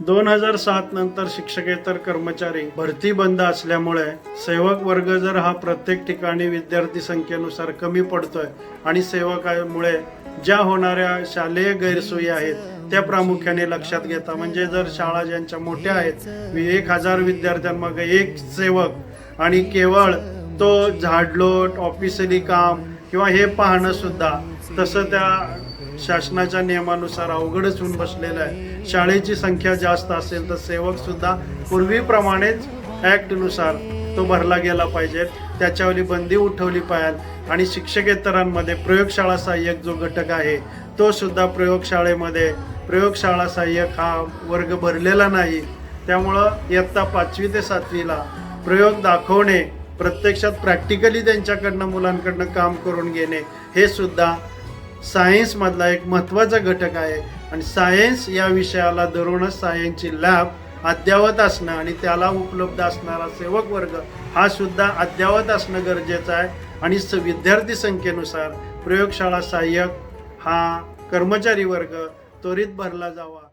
दोन हजार सात नंतर शिक्षकेतर कर्मचारी भरती बंद असल्यामुळे सेवक वर्ग जर हा प्रत्येक ठिकाणी विद्यार्थी संख्येनुसार कमी पडतोय आणि सेवकामुळे ज्या होणाऱ्या शालेय गैरसोयी आहेत त्या प्रामुख्याने लक्षात घेता. म्हणजे जर शाळा ज्यांच्या मोठ्या आहेत एक हजार विद्यार्थ्यांमागे एक सेवक आणि केवळ तो झाडलोट ऑफिसली काम किंवा हे पाहणं सुद्धा तसं त्या शासनाच्या नियमानुसार अवघडच होऊन बसलेलं आहे. शाळेची संख्या जास्त असेल तर सेवक सुद्धा पूर्वीप्रमाणेच ॲक्टनुसार तो भरला गेला पाहिजे. त्याच्यावरली बंदी उठवली पाहिजे आणि शिक्षकेतरांमध्ये प्रयोगशाळा सहाय्यक जो घटक आहे तो सुद्धा प्रयोगशाळेमध्ये प्रयोगशाळा सहाय्यक हा वर्ग भरलेला नाही. त्यामुळं इयत्ता पाचवी ते सातवीला प्रयोग दाखवणे प्रत्यक्षात प्रॅक्टिकली त्यांच्याकडनं मुलांकडनं काम करून घेणे हे सुद्धा सायन्समधला एक महत्त्वाचा घटक आहे. आणि सायन्स या विषयाला धरूनच सायन्सची लॅब अद्ययावत असणं आणि त्याला उपलब्ध असणारा सेवक वर्ग हा सुद्धा अद्ययावत असणं गरजेचं आहे. आणि स विद्यार्थी संख्येनुसार प्रयोगशाळा सहाय्यक हा कर्मचारी वर्ग त्वरित भरला जावा.